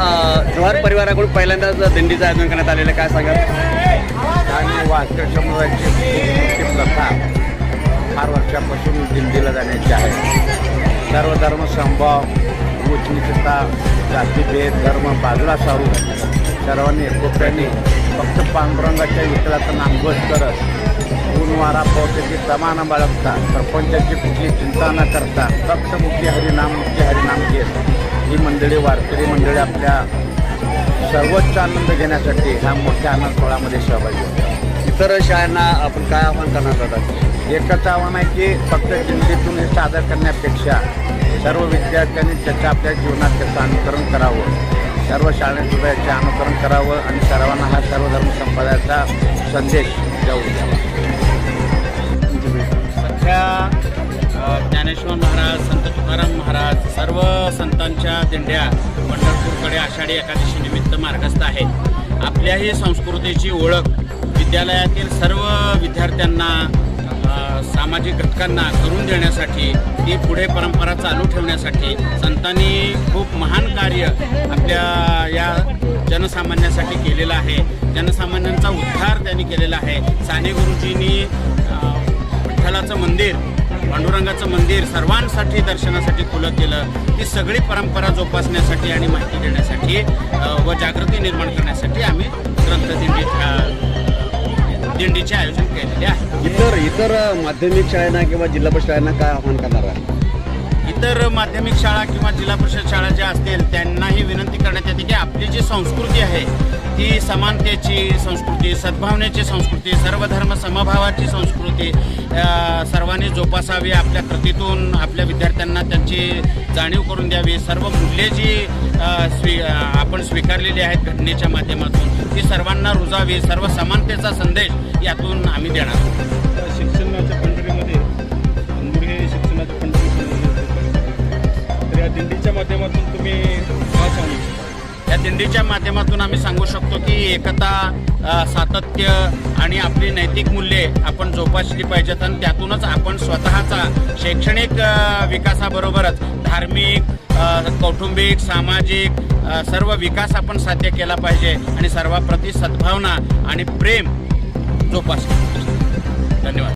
परिवाराकडून पहिल्यांदाच दिंडीचं आयोजन करण्यात आलेलं आहे. काय सांगाल आणि वारकरी समुदायाची प्रथा फार वर्षापासून दिंडीला जाण्याची आहे सर्व धर्म संभव उच्चनीचता जातीभेद धर्म बाजूला सारून सर्वांनी एकोप्याने फक्त पांडुरंगाच्या विठ्ठलाचा नामघोष करत ऊन वारा पावसाची तमा न बाळगता प्रपंचाची कुठली चिंता न करता फक्त मुख्य हरिनाम मुख्य हरिनाम घेत ही मंडळी वारकरी मंडळी आपल्या सर्वोच्च आनंद घेण्यासाठी ह्या मोठ्या आनंद सोहळ्यामध्ये सहभागी होतात इतर शाळांना आपण काय आव्हान करणार आहात एकच आव्हान आहे की फक्त दिंडीतून हे सादर करण्यापेक्षा सर्व विद्यार्थ्यांनी त्याचं आपल्या जीवनात त्याचं अनुकरण करावं. सर्व शाळेत सुद्धा याचे अनुकरण करावं आणि सर्वांना हा सर्व धर्म संप्रदायाचा संदेश जाऊ द्यावा. ज्ञानेश्वर महाराज संत तुकाराम महाराज सर्व संतांच्या दिंड्या पंढरपूरकडे आषाढी एकादशी निमित्त मार्गस्थ आहेत. आपल्याही संस्कृतीची ओळख विद्यालयातील सर्व विद्यार्थ्यांना सामाजिक घटकांना करून देण्यासाठी ती पुढे परंपरा चालू ठेवण्यासाठी संतांनी खूप महान कार्य आपल्या या जनसामान्यासाठी केलेलं आहे. जनसामान्यांचा उद्धार त्यांनी केलेला आहे. साने गुरुजींनी पांडुरंगाचं मंदिर सर्वांसाठी दर्शनासाठी खुलं केलं ती सगळी परंपरा जोपासण्यासाठी आणि माहिती देण्यासाठी व जागृती निर्माण करण्यासाठी आम्ही ग्रंथदिंडी दिंडीचे आयोजन केलेले आहे. इतर इतर माध्यमिक शाळांना किंवा जिल्हा परिषद शाळांना काय आव्हान करणार आहे? इतर माध्यमिक शाळा किंवा जिल्हा परिषद शाळा ज्या असतील त्यांनाही विनंती करण्यात येते की आपली जी संस्कृती आहे ती समानतेची संस्कृती सद्भावनेची संस्कृती सर्व धर्म समभावाची संस्कृती विद्यार्थी सर्वांनी जोपासावी आपल्या कृतीतून आपल्या विद्यार्थ्यांना त्यांची जाणीव करून द्यावी. सर्व मूल्ये जी स्वी आपण स्वीकारलेली आहेत घटनेच्या माध्यमातून ती सर्वांना रुजावी. सर्व समानतेचा संदेश यातून आम्ही देणार आहोत. शिक्षणाच्या दिंडीच्या माध्यमातून आम्ही सांगू शकतो की एकता सातत्य आणि आपली नैतिक मूल्ये आपण जोपासली पाहिजेत आणि त्यातूनच आपण स्वतःचा शैक्षणिक विकासाबरोबरच धार्मिक कौटुंबिक सामाजिक सर्व विकास आपण साध्य केला पाहिजे आणि सर्वाप्रती सद्भावना आणि प्रेम जोपासलं धन्यवाद.